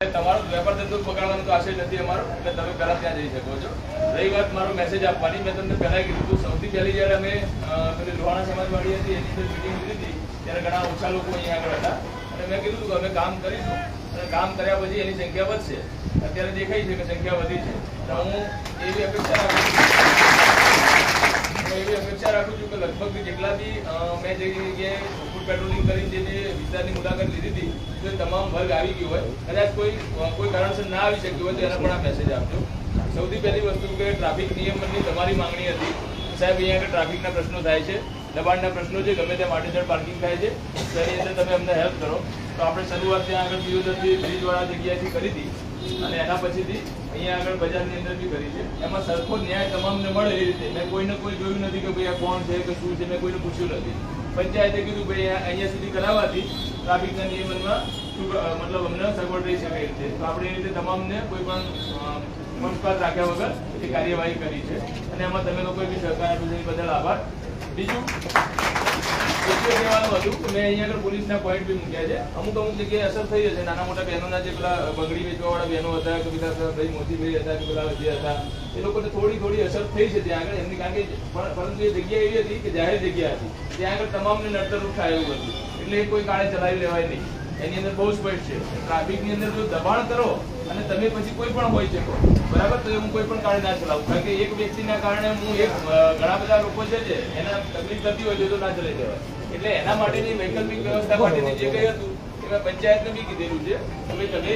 તમારો વેપાર ધંધો પકડવાનો તો આશય નથી અમારો, એટલે તમે પહેલા ત્યાં જઈ શકો છો. રહી વાત મારો મેસેજ આપવાની, મેં તમને પહેલાં કીધું હતું, સૌથી પહેલી જ્યારે અમે પેલી લોહાણા સમાજવાડી હતી, એની અંદર મિટિંગ લીધી હતી, ત્યારે ઘણા ઓછા લોકો અહીંયા આગળ હતા. અને મેં કીધું કે અમે કામ કરીશું, અને કામ કર્યા પછી એની સંખ્યા વધશે. અત્યારે દેખાય છે કે સંખ્યા વધી છે. તો હું એવી અપેક્ષા રાખું છું એવી અપેક્ષા રાખું છું કે લગભગ જેટલા બી મેં જે જગ્યાએ પેટ્રોલિંગ કરી જે વિસ્તારની મુલાકાત લીધી હતી વર્ગ આવી ગયો હોય, કદાચ કોઈ કોઈ કારણસર ના આવી શક્યું હોય તો એના પણ આ મેસેજ આપજો. સૌથી પહેલી વસ્તુ કે ટ્રાફિક નિયમનની તમારી માંગણી હતી. સાહેબ, અહીંયા આગળ ટ્રાફિકના પ્રશ્નો થાય છે. દબાણના પ્રશ્નો છે, ગમે ત્યાં માટેસર પાર્કિંગ થાય છે. તો એની અંદર તમે અમને હેલ્પ કરો. તો આપણે શરૂઆત ત્યાં આગળ દિયોદરથી બ્રિજવાળા જગ્યાએથી કરી હતી. અને એના પછીથી અહીંયા આગળ બજારની અંદર બી કરી છે. એમાં સરખો ન્યાય તમામને મળે એ રીતે. મેં કોઈને કોઈ જોયું નથી કે ભાઈ આ કોણ છે કે શું છે, મેં કોઈને પૂછ્યું નથી. પંચાયતે કીધું, ભાઈ અહીંયા સુધી કરાવવાથી ટ્રાફિકના નિયમનમાં મતલબ અમને સગવડ રહી શકે છે તો આપણે એ રીતે તમામને કોઈ પણ પક્ષપાત રાખ્યા વગર એ કાર્યવાહી કરી છે. અને એમાં તમે લોકોએ બી સહકાર આપ્યો છે બદલ આભાર. બીજું કહેવાનું હતું મેં અહીંયા આગળ પોલીસના પોઈન્ટ બી મૂક્યા છે. અમુક અમુક જગ્યાએ અસર થઈ હશે. નાના મોટા બહેનોના જે પેલા બંગડી વેચવાવાળા બહેનો હતા, કે પેલા ભાઈ મોતીભાઈ હતા, કે પેલા જે હતા, એ લોકોને થોડી થોડી અસર થઈ છે ત્યાં આગળ એમની. કારણ કે પરંતુ એ જગ્યા એવી હતી કે જાહેર જગ્યા હતી. ત્યાં આગળ તમામને નડતરરૂપ થાય એવું હતું. એટલે કોઈ કાળે ચલાવી લેવાય નહીં. એની અંદર બહુ સ્પષ્ટ છે. ટ્રાફિકની અંદર જો દબાણ કરો અને તમે પછી કોઈ પણ હોઈ શકો. બરાબર? તો હું કોઈ પણ કારણે ના ચલાવું. કારણ કે એક વ્યક્તિના કારણે હું એક ઘણા બધા લોકો છે જે એના તકલીફ થતી હોય છે તો ના ચલાવી દેવાય. એટલે એના માટેની વૈકલ્પિક વ્યવસ્થા માટેની જે કંઈ હતું, એમાં પંચાયતને બી કીધેલું છે કે તમે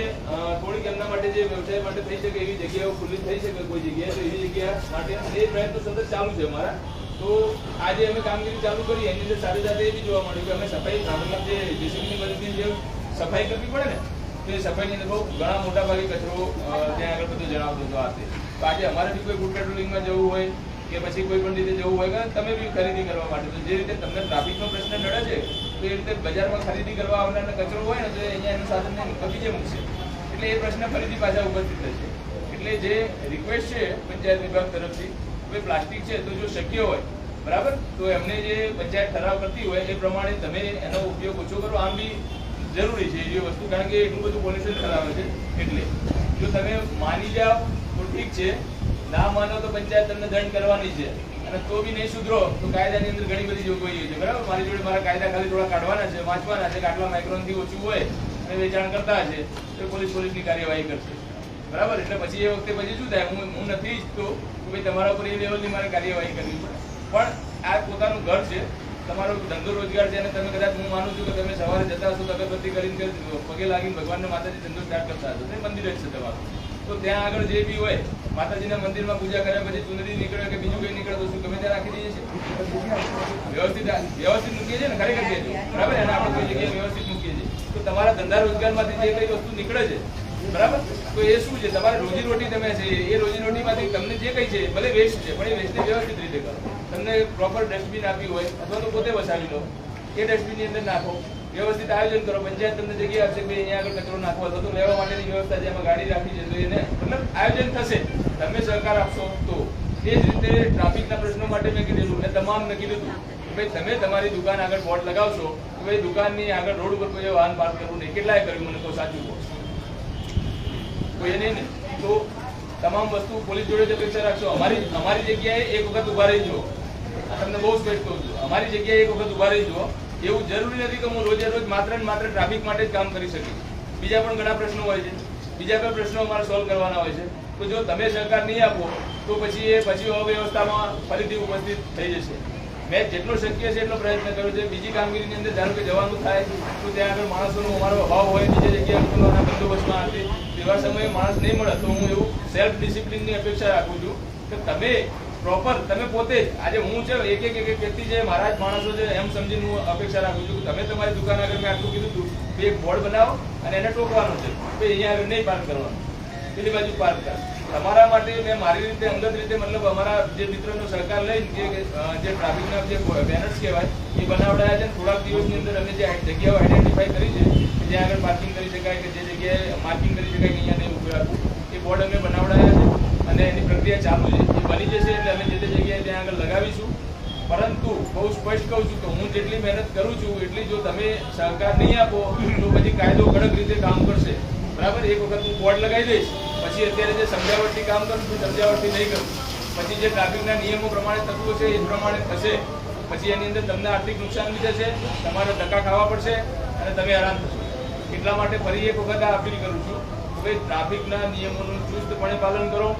થોડીક એમના માટે જે વ્યવસાય માટે થઈ શકે એવી જગ્યાઓ ખુલ્લી થઈ શકે કોઈ જગ્યાએ, તો એવી જગ્યા માટે એ પ્રયત્નો સતત ચાલુ છે અમારા. તો આજે અમે કામગીરી ચાલુ કરી, એની અંદર સાથે સાથે એ બી જોવા મળ્યું કે અમે સફાઈ મતલબ જે જેસીબીની મદદથી જે સફાઈ કરવી પડે ને, તો એ સફાઈની અંદર બહુ ઘણા મોટા ભાગે કચરો ત્યાં આગળ બધું જણાવતો હતો આ તો આજે અમારે બી કોઈ ફૂડ પેટ્રોલિંગમાં જવું હોય કે પછી કોઈ પણ રીતે જવું હોય, કે તમે બી ખરીદી કરવા માટે, તો જે રીતે તમને ટ્રાફિકનો પ્રશ્ન નડે છે, તો એ રીતે બજારમાં ખરીદી કરવા આવનારને કચરો હોય ને, તો અહીંયા એનું સાધનને કબીજે મૂકશે. એટલે એ પ્રશ્ન ફરીથી પાછા ઉપસ્થિત થશે. એટલે જે રિક્વેસ્ટ છે પંચાયત વિભાગ તરફથી ભાઈ પ્લાસ્ટિક છે તો જો શક્ય હોય, બરાબર? તો એમને જે પંચાયત ઠરાવ કરતી હોય એ પ્રમાણે તમે એનો ઉપયોગ ઓછો કરો. આમ બી જરૂરી છે એ વસ્તુ, કારણ કે એટલું બધું પોલ્યુશન ફેલાવે છે એટલે. જો તમે માની જાઓ તો ઠીક છે, ના માનો તો પંચાયત તમને દંડ કરવાની છે. અને તો બી નહીં સુધરો તો કાયદાની અંદર ઘણી બધી જોગવાઈઓ છે, બરાબર? મારી જોડે મારા કાયદા ખાલી થોડા કાઢવાના છે, વાંચવાના છે કે આટલા માઇક્રોનથી ઓછું હોય અને વેચાણ કરતા હશે તો પોલીસ પોલીસની કાર્યવાહી કરશે. બરાબર? એટલે પછી એ વખતે પછી શું થાય? હું હું નથી ઈચ્છતો કે ભાઈ તમારા ઉપર એ લેવલની મારે કાર્યવાહી કરવી પડે. પણ આ પોતાનું ઘર છે, તમારો ધંધો રોજગાર છે અને તમે કદાચ હું માનું છું કે તમે સવારે જતા હશો, અગરબત્તી કરીને પગે લાગીને ભગવાનને માતાજી ધંધો સ્ટાર્ટ કરતા હશો, તે મંદિર જ છે તમારું. તો ત્યાં આગળ જે બી હોય, માતાજીના મંદિરમાં પૂજા કર્યા પછી ચુંદડી નીકળે કે બીજું કંઈ નીકળે તો શું? ગમે ત્યાં રાખી દઈએ છીએ? વ્યવસ્થિત વ્યવસ્થિત મૂકીએ છીએ ને? ખરેખર કહેજો બરાબર? એને આપણે કોઈ જગ્યાએ વ્યવસ્થિત મૂકીએ છીએ. તો તમારા ધંધા રોજગારમાંથી જે કઈ વસ્તુ નીકળે છે બરાબર? તો એ શું છે? તમારે રોજી રોટી તમે છે એ રોજી રોટીમાંથી તમને જે કઈ છે, ભલે વેસ્ટ છે, પણ એ વેસ્ટને વ્યવસ્થિત રીતે કરો. તમને પ્રોપર ડસ્ટબિન આપ્યું હોય, અથવા તો પોતે વસાવી લો. એ ડસ્ટબિનની અંદર નાખો. વ્યવસ્થિત આયોજન કરો. પંચાયત તમને જગ્યા આપશે કે અહીંયા આગળ કચરો નાખો અથવા તો લેવા માટેની વ્યવસ્થા જેમાં ગાડી રાખી છે, તો એને મતલબ આયોજન થશે. તમે સહકાર આપશો તો. એ જ રીતે ટ્રાફિકના પ્રશ્નો માટે મેં કીધેલું. મેં તમામને કીધું હતું ભાઈ તમે તમારી દુકાન આગળ બોર્ડ લગાવશો તો ભાઈ દુકાનની આગળ રોડ ઉપર કોઈ વાહન પાર્ક કરવું નહીં. કેટલાય કર્યું મને તો સાચું કહો. કોઈ નહીં તો તમામ વસ્તુ પોલીસ જોડે જ અપેક્ષા રાખશો. અમારી અમારી જગ્યાએ એક વખત ઊભા રહી જુઓ તમને બહુ સ્પષ્ટ કહું છું. અમારી જગ્યાએ એક વખત ઊભા રહી જુઓ એવું જરૂરી નથી કે હું રોજે રોજ માત્ર ને માત્ર ટ્રાફિક માટે જ કામ કરી શકીશ બીજા પણ ઘણા પ્રશ્નો હોય છે. બીજા પણ પ્રશ્નો અમારે સોલ્વ કરવાના હોય છે. તો જો તમે સહકાર નહીં આપો, તો પછી એ પછી અવ્યવસ્થામાં ફરીથી ઉપસ્થિત થઈ જશે. મેં જેટલો શક્ય છે એટલો પ્રયત્ન કર્યો છે. બીજી કામગીરીની અંદર ધારો કે જવાનું થાય, તો ત્યાં આગળ માણસોનો અમારો અભાવ હોય, બીજી જગ્યાએ બંદોબસ્તમાં હતી તેવા સમયે માણસ નહીં મળે, તો હું એવું સેલ્ફ ડિસિપ્લિનની અપેક્ષા રાખું છું કે તમે પ્રોપર તમે પોતે જ, આજે હું છે એક એક એક વ્યક્તિ છે મારા જ માણસો છે, એમ સમજીને હું અપેક્ષા રાખું છું કે તમે તમારી દુકાન આગળ મેં આટલું કીધું હતું કે બોર્ડ બનાવો અને એને ટોકવાનું છે. તો અહીંયા આગળ નહીં પાર્ક કરવાનું. પેલી બાજુ પાર્ક કર. તમારા માટે મેં મારી રીતે અંગત રીતે મતલબ અમારા જે મિત્રનો સહકાર લઈને જે જે ટ્રાફિકના જે બેનર્સ કહેવાય, એ બનાવડાયા છે થોડાક દિવસની અંદર અમે જે જગ્યાઓ આઈડેન્ટિફાઈ કરી છે, કે જ્યાં આગળ પાર્કિંગ કરી શકાય કે જે જગ્યાએ માર્કિંગ કરી શકાય કે અહીંયા નહીં ઉભું રાખવું, એ બોર્ડ અમે બનાવડાયા છે અને એની પ્રક્રિયા ચાલુ છે. એ બની જશે એટલે અમે જે તે જગ્યાએ ત્યાં આગળ લગાવીશું. પરંતુ બહુ સ્પષ્ટ કહું છું કે હું જેટલી મહેનત કરું છું, એટલી જો તમે સહકાર નહીં આપો, તો પછી કાયદો કડક રીતે કામ કરશે. બરાબર? એક વખત હું બોર્ડ લગાવી દઈશ પછી અત્યારે જે સમજાવટથી કામ કરું છું, સમજાવટથી નહીં કરું, પછી જે ટ્રાફિકના નિયમો પ્રમાણે થતું છે એ પ્રમાણે થશે. પછી એની અંદર તમને આર્થિક નુકસાન બી થશે, તમારે ધક્કા ખાવા પડશે અને તમે આરામ થશો. એટલા માટે ફરી એક વખત આ અપીલ કરું છું કે ભાઈ ટ્રાફિકના નિયમોનું ચુસ્તપણે પાલન કરો,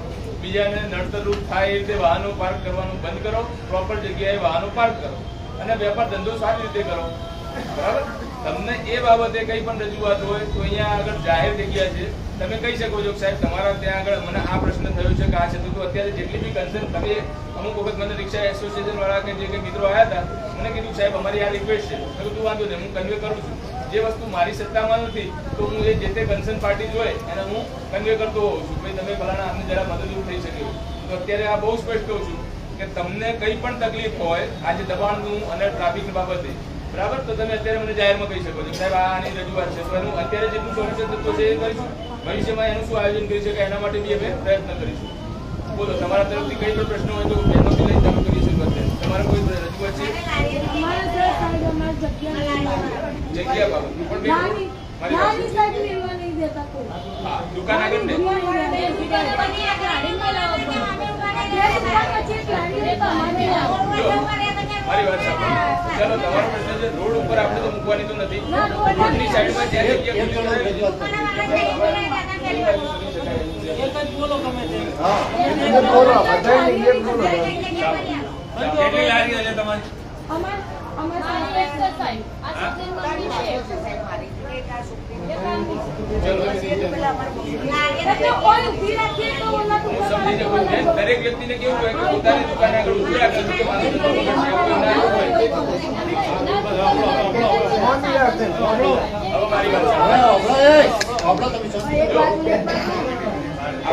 બીજાને નડતરરૂપ થાય એ રીતે વાહનો પાર્ક કરવાનું બંધ કરો, પ્રોપર જગ્યાએ વાહનો પાર્ક કરો અને વેપાર ધંધો સારી રીતે કરો. બરાબર? તમને એ બાબતે કંઈ પણ રજૂઆત હોય તો અહીંયા આગળ જાહેર જગ્યા છે. તમે કહી શકો છો સાહેબ, તમારા ત્યાં આગળ મને આ પ્રશ્ન થયો છે કે આ છે તો તો અત્યારે જેટલી બી કન્સર્ન તમે અમુક વખત મને રિક્ષા એસોસિએશન વાળા કે જે કંઈ મિત્રો આવ્યા હતા, મને કીધું, સાહેબ, અમારી આ રિક્વેસ્ટ છે. મેં કીધું, વાંધો નહીં, હું કન્વે કરું છું. જે વસ્તુ મારી સત્તામાં નથી, તો હું એ જે તે કન્સર્ન પાર્ટી જોઈએ એને હું કન્વે કરતો હોઉં છું. ભાઈ, તમે ફલાણા અમને જરા મદદરૂપ થઈ શકે તો અત્યારે આ બહુ સ્પષ્ટ કહું છું કે તમને કંઈ પણ તકલીફ હોય, આજે દબાણનું અને ટ્રાફિક બાબતે બરાબર? તો તમે અત્યારે મને જાહેરમાં કહી શકો છો. સાહેબ આની રજૂઆત છે. તો એનું અત્યારે જેટલું સોલ્યુશન તત્વ છે એ કરીશું? ભવિષ્યમાં એનું શું આયોજન કરી શકાય એના માટે બી અમે પ્રયત્ન કરીશું. બોલો તમારા તરફથી કઈ પણ પ્રશ્ન હોય તો બહેનોથી લઈને તમે કરી શકો અત્યારે તમારે કોઈ રજૂઆત છે? જગ્યા. બાબત. પણ દુકાન આગળ ને મારી વાત સાંભળો. ચાલો તમારો પ્રશ્ન છે રોડ ઉપર આપણે તો મૂકવાની તો નથી. રોડની સાઈડમાં જ્યાં જગ્યા ખુલ્લી કરાવી હા એક બોલો. બધાને એક બોલો કેટલી લારીઓ છે તમારી? અમાર- અમાર કોઈ ઊભી રાખીએ તો ઓલા હું. દરેક વ્યક્તિને કેવું હોય કે પોતાની આગળ ઊભી રાખે કે મારું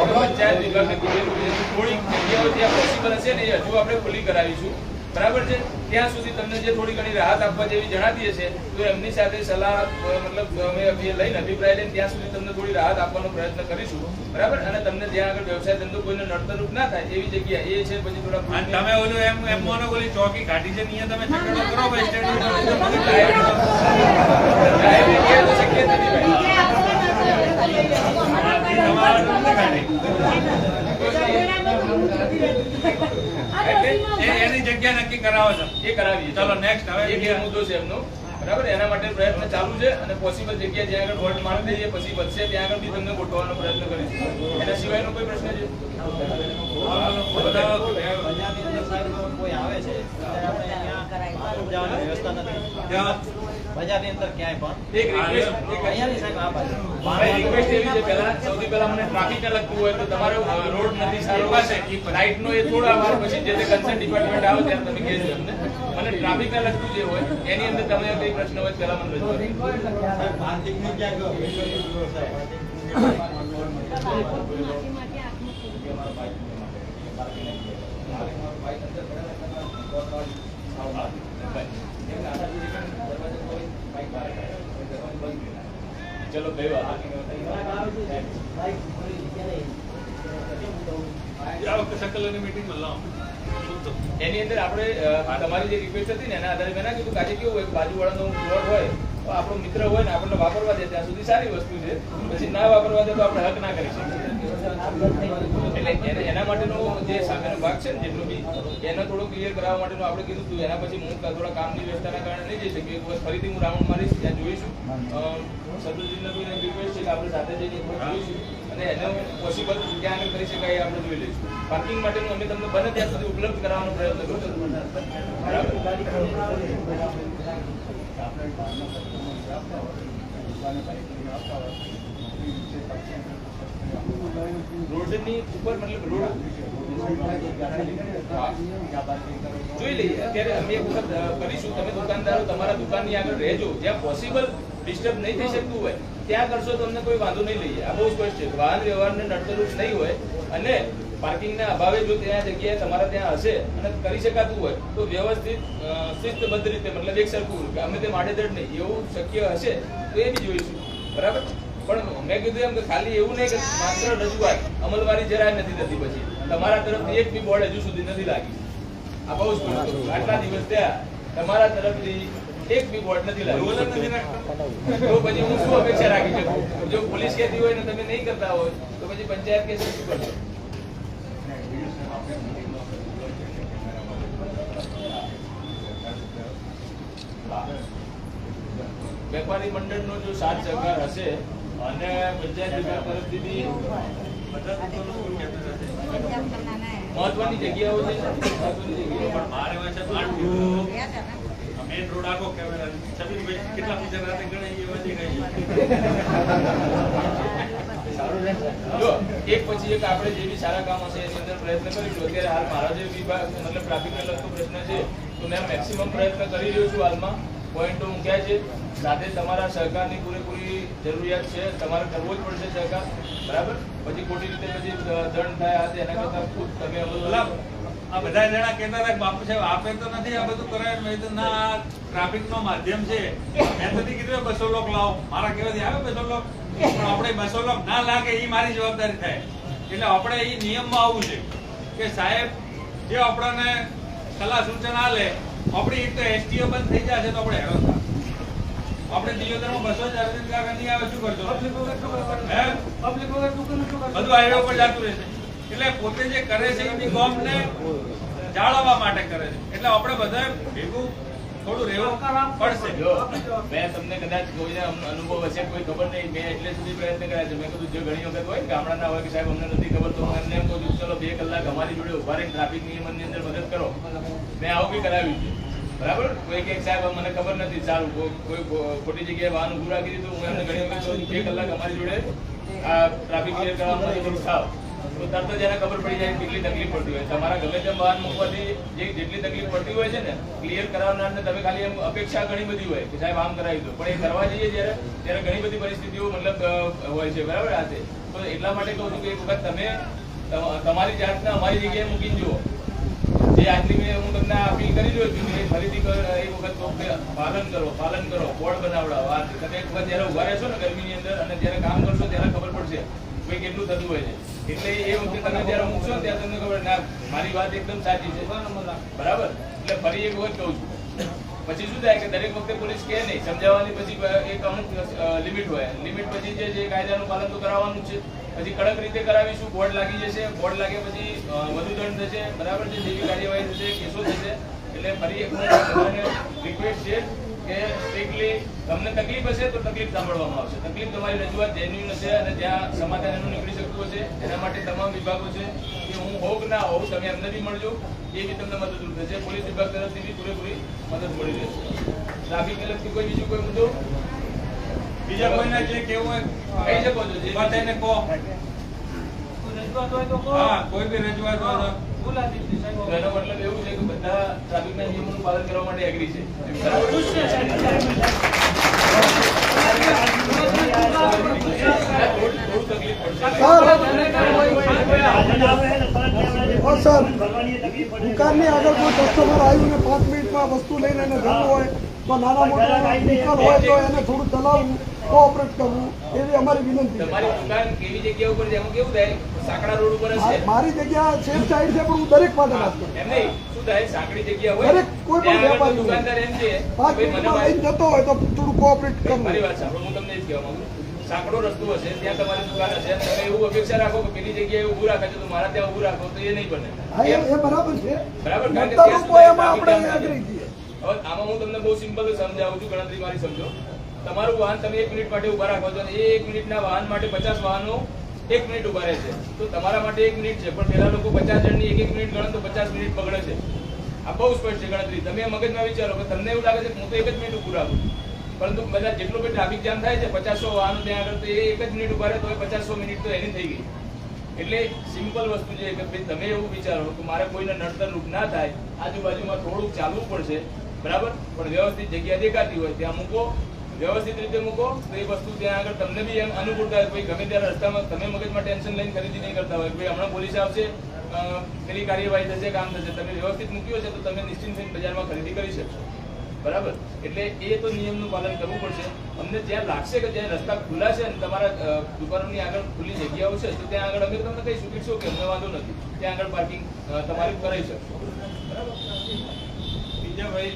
પંચાયત વિભાગને થોડીક જગ્યાઓ જ્યાં પોસિબલ હશે હજુ આપણે ખુલ્લી કરાવીશું. બરાબર છે? ત્યાં સુધી તમને જે થોડી ઘણી રાહત આપવા જેવી જણાતી હશે તો એમની સાથે સલાહ મતલબ અમે લઈને અભિપ્રાય લઈને ત્યાં સુધી તમને થોડી રાહત આપવાનો પ્રયત્ન કરીશું. બરાબર? અને તમને ત્યાં આગળ વ્યવસાય ધંધો કોઈને નડતરૂપ ના થાય એવી જગ્યા એ છે પછી થોડા અને તમે ઓલું એમ એમ માનો ઓલી ચોકી કાઢી છે ત્યાં તમે ચકડો કરો ભાઈ સ્ટેન્ડ જાહેર જગ્યાએ તો શક્ય જ નથી ભાઈ તમારા ડુંગર કાઢી. આ રસીમાં એ- એની જગ્યા નક્કી કરાવો છો. એ કરાવીએ. ચલો નેક્સ્ટ હવે એક મુદ્દો છે એમનો. બરાબર? એના માટે પ્રયત્ન ચાલુ છે અને પોસિબલ જગ્યા જ્યાં આગળ વોટ મારી દઈએ પછી વધશે ત્યાં આગળ બી તમને ગોઠવવાનો પ્રયત્ન કરીશું. એના સિવાયનો કોઈ પ્રશ્ન છે? કોઈ આવે છે? ત્યારે આપણે અહીંયા જવાની વ્યવસ્થા નથી. ત્યાં બજારની અંદર ક્યાંય પણ. એક રિક્વેસ્ટ અહીંયાની સાહેબ આ બાજુ. મારી રિક્વેસ્ટ એવી છે પહેલા સૌથી પહેલા મને ટ્રાફિક ને લગતું હોય તો તમારો રોડ નથી સારો પાસે લાઇટ નો એ થોડા વાર પછી જે તે કન્સર્ન ડિપાર્ટમેન્ટ આવે ત્યારે તમે કહેજો મને ટ્રાફિક ને લગતું જે હોય એની અંદર તમે કઈ પ્રશ્ન હોય પહેલા મને ક્યાં ગયો? ચલો કઈ વાત એની અંદર આપણે તમારી જે રિક્વેસ્ટ હતી ને એના આધારે મેં ના કીધું કાજે કેવું હોય બાજુવાળાનો પ્લોટ હોય તો આપણો મિત્ર હોય ને આપણને વાપરવા દે ત્યાં સુધી સારી વસ્તુ છે. પછી ના વાપરવા દે તો આપણે હક ના કરી શકીએ. એના માટેનો જે સામેનો ભાગ છે ને જેટલો બી એને થોડો ક્લિયર કરાવવા માટેનું આપણે કીધું હતું એના પછી હું થોડા કામની વ્યવસ્થાના કારણે નહીં જઈ શકીએ એક ફરીથી હું રાઉન્ડ મારીશ, ત્યાં જોઈશું. સદુજી સદુજીને રિક્વેસ્ટ છે કે આપણે સાથે જઈને જોઈશું. અને એનો પોસિબલ ક્યાં આગળ કરી શકાય આપણે જોઈ લઈશું. પાર્કિંગ માટેનું અમે તમને બને ત્યાં સુધી ઉપલબ્ધ કરાવવાનો પ્રયત્ન કરશું. બરાબર. રોડની ઉપર મતલબ રોડ જોઈ લઈએ. અત્યારે અમે એક વખત કરીશું. તમે દુકાનદારો તમારા દુકાનની આગળ રહેજો. જ્યાં પોસિબલ ડિસ્ટર્બ નહીં થઈ શકતું હોય, ત્યાં કરશો તમને કોઈ વાંધો નહીં લઈએ. આ બહુ સ્પષ્ટ છે. વાહન વ્યવહારને નડતરૂપ નહીં હોય અને પાર્કિંગના અભાવે જો ત્યાં જગ્યાએ તમારા ત્યાં હશે અને કરી શકાતું હોય, તો વ્યવસ્થિત શિસ્તબદ્ધ રીતે, મતલબ એક સરખું અમે તે માટેદડ નહીં, એવું શક્ય હશે તો એ બી જોઈશું. બરાબર? પણ મેં કીધું એમ કે ખાલી એવું નહીં કે માત્ર રજૂઆત. અમલવારી જરાય નથી થતી પછી. તમારા તરફથી એક બી બોર્ડ હજુ સુધી નથી લાગી. આ બહુ જ આટલા દિવસ ત્યાં તમારા તરફથી એક બી બોર્ડ નથી લાગ્યું તો પછી હું શું અપેક્ષા રાખી શકું? જો પોલીસ કહેતી હોય ને તમે નહીં કરતા હોય તો પછી પંચાયત કે શું કરશો? વેપારી મંડળનો જો સાથ સહકાર હશે અને પંચાયત વિભાગ તરફથી બી. મહત્વની જગ્યાઓ છે મહત્વની જગ્યાઓ પણ મારે હોય છે મેઇન રોડ આખો કહેવાય. છબીલભાઈ કેટલા પૈસા રાતે ગણે એ વધી ગઈ. એક પછી એક આપણે જે બી સારા કામ હશે એની અંદર પ્રયત્ન કરીશું અત્યારે હાલ મારા જે વિભાગ મતલબ ટ્રાફિકને લગતો પ્રશ્ન છે, તો મેં મેક્સિમમ પ્રયત્ન કરી રહ્યો છું હાલમાં પોઈન્ટો મૂક્યા છે. સાથે તમારા સહકારની પૂરેપૂરી જરૂરિયાત છે. તમારે કરવો જ પડશે સહકાર. બરાબર? પછી ખોટી રીતે પછી દંડ થાય આ એના કરતાં ખુદ તમે આ બધા જણા કહેતા હતા બાપુ સાહેબ આપે તો નથી આ બધું કરાય. મેં તો ના ટ્રાફિક નો માધ્યમ છે. મેં તો કીધું બસો લોક લાવો. મારા કહેવાથી આવે બસો લોક? પણ આપણે બસો લોક ના લાગે એ મારી જવાબદારી થાય. એટલે આપણે એ નિયમમાં આવવું છે કે સાહેબ જે આપણને સલાહ સૂચન આલે આપણી એક તો એસટીઓ બંધ થઈ જશે તો આપણે હેરાન થાય. આપણે દિયોદરમાં બસો જ અરવિંદ કાકા નહીં આવે શું કરશો? બધું હાઈવે ઉપર જતું રહેશે એટલે પોતે જે કરે છે એની ગોમને જાળવવા માટે કરે છે. એટલે આપણે બધા ભેગું થોડું રહેવું પડશે. જો મેં તમને કદાચ કોઈને અનુભવ હશે કોઈ ખબર નહીં મેં એટલે સુધી પ્રયત્ન કર્યા છે. મેં કીધું જો ઘણી વખત હોય ગામડાના હોય કે સાહેબ અમને નથી ખબર તો હું એમને એમ કહું છું ચલો બે કલાક અમારી જોડે ઊભા રહીને ટ્રાફિક નિયમનની અંદર મદદ કરો. મેં આવું બી કરાવ્યું છે. બરાબર? કોઈ કે સાહેબ મને ખબર નથી સારું કોઈ કોઈ ખોટી જગ્યાએ વાહન ઉભું રાખી દીધું હું એમને ઘણી વખત બે કલાક અમારી જોડે આ ટ્રાફિક ક્લિયર કરવામાં મદદરૂપ થાવ. તો તરત જ એને ખબર પડી જાય કેટલી તકલીફ પડતી હોય. તમારા ગમે તેમ વાહન મૂકવાથી જે જેટલી તકલીફ પડતી હોય છે ને ક્લિયર કરાવનારને તમે ખાલી એમ અપેક્ષા ઘણી બધી હોય કે સાહેબ આમ કરાવી દો. પણ એ કરવા જઈએ જ્યારે, ત્યારે ઘણી બધી પરિસ્થિતિઓ મતલબ હોય છે. બરાબર આ છે તો એટલા માટે કહું છું કે એક વખત તમે, તમ- તમારી જાતને અમારી જગ્યાએ મૂકીને જુઓ. જે આજની મેં હું તમને અપીલ કરી રહ્યો છું કે ફરીથી એક વખત પાલન કરો પાલન કરો, બોર્ડ બનાવડાવો, આ તમે એક વખત જ્યારે ઊભા રહેશો ને ગરમીની અંદર અને જ્યારે કામ કરશો ત્યારે ખબર પડશે ભાઈ કેટલું થતું હોય છે. એટલે એ વખતે તમે જ્યારે મૂકશો ત્યારે તમને ખબર ના, મારી વાત એકદમ સાચી છે. બરાબર? એટલે ફરી એક વખત કહું છું. પછી શું થાય કે દરેક વખતે પોલીસ કહે નહીં, સમજાવવાની પછી એક અમુક લિમિટ હોય. લિમિટ પછી જે જે કાયદાનું પાલન તો કરાવવાનું છે. પછી કડક રીતે કરાવીશું, બોર્ડ લાગી જશે. બોર્ડ લાગે પછી વધુ દંડ થશે. બરાબર છે? જેવી કાર્યવાહી થશે, કેસો થશે. એટલે ફરી એક રિક્વેસ્ટ છે કે સ્ટ્રિક્ટલી તમને તકલીફ હશે તો તકલીફ સાંભળવામાં આવશે. તકલીફ તમારી રજૂઆત જેન્યુન હશે અને જ્યાં સમાધાન એનું નીકળી શકતું હશે એના માટે તમામ વિભાગો છે કે હું હોઉં ના હોઉં તમે એમને બી મળજો એ બી તમને મદદરૂપ થશે પોલીસ વિભાગ તરફથી બી પૂરેપૂરી મદદ મળી રહેશે. ટ્રાફિકને તરફથી કોઈ બીજું કોઈ મુદ્દો? બીજા કોઈને જે કેવું હોય કહી શકો છો જે વાત એને કહો. હા કોઈ બી રજૂઆત હોય તો. તો એનો મતલબ એવું છે કે બધા ટ્રાફિકના નિયમોનું પાલન કરવા માટે એગ્રી છે. થોડું થોડું તકલીફ પડશે ઓ સર. દુકાનની આગળ કોઈ કસ્ટમર આવ્યું ને પાંચ મિનિટમાં વસ્તુ લઈને એને જવું હોય તો નાના મોટા હોય તો એને થોડું ચલાવવું કોઓપરેટ કરવું એવી અમારી વિનંતી તમારી દુકાન કેવી જગ્યા ઉપર છે? એમાં કેવું થાય? સાંકડા રોડ ઉપર હશે મારી જગ્યા સેફ સાઈડ છે પણ હું દરેક માટે વાત કરું. એમ નહીં. શું થાય? સાંકડી જગ્યા હોય. દરેક કોઈ પણ તો વેપારી દુકાનદાર એમ છે પાંચ મિનિટમાં લઈને જતો હોય તો થોડું કોઓપરેટ કરો મારી વાત સાંભળો હું તમને એ જ કહેવા માંગુ સાંકડો રસ્તો હશે ત્યાં તમારી દુકાન હશે તમે એવું અપેક્ષા રાખો કે પેલી જગ્યાએ ઊભું રાખે છે તો મારા ત્યાં ઊભું રાખો તો એ નહીં બને. એ બરાબર છે. બરાબર કારણ કે આપણે એગ્રી છીએ. હવે આમાં હું તમને બહુ સિમ્પલ સમજાવું છું ગણતરી મારી સમજો. તમારું વાહન તમે એક મિનિટ માટે ઊભા રાખો છો અને એ એક મિનિટના વાહન માટે પચાસ વાહનો એક મિનિટ ઊભા રહે છે. તો તમારા માટે એક મિનિટ છે, પણ પેલા લોકો પચાસ જણની એક એક મિનિટ ગણે તો પચાસ મિનિટ બગડે છે. આ બહુ સ્પષ્ટ છે ગણતરી. તમે મગજમાં વિચારો કે તમને એવું લાગે છે કે હું તો એક જ મિનિટ ઉભું રાખું. પરંતુ બધા જેટલો બી ટ્રાફિક જામ થાય છે, પચાસો વાહનો ત્યાં આગળ તો એ એક જ મિનિટ ઊભા રહે, તો પચાસો મિનિટ તો એની થઈ ગઈ. એટલે સિમ્પલ વસ્તુ છે કે ભાઈ તમે એવું વિચારો કે મારે કોઈને નડતર રૂપ ના થાય, આજુબાજુમાં થોડુંક ચાલવું પડશે, બરાબર? પણ વ્યવસ્થિત જગ્યા દેખાતી હોય, ત્યાં મૂકો વ્યવસ્થિત રીતે મૂકો, તો એ વસ્તુ ત્યાં આગળ તમને બી એમ અનુકૂળ થાય ભાઈ ગમે ત્યારે રસ્તામાં, તમે મગજમાં ટેન્શન લઈને ખરીદી નહીં કરતા હોય ભાઈ હમણાં પોલીસ આવશે પેલી કાર્યવાહી થશે, કામ થશે. તમે વ્યવસ્થિત મૂક્યું હશે તો તમે નિશ્ચિંત થઈને બજારમાં ખરીદી કરી શકશો. બરાબર? એટલે એ તો નિયમનું પાલન કરવું પડશે. અમને જ્યાં લાગશે કે જ્યાં રસ્તા ખુલ્લા છે અને તમારા દુકાનોની આગળ ખુલ્લી જગ્યાઓ છે, તો ત્યાં આગળ અમે તમને કઈ સૂચીશું કે અમને વાંધો નથી. ત્યાં આગળ પાર્કિંગ તમારી કરાવી શકશો. બરાબર? બીજા ભાઈ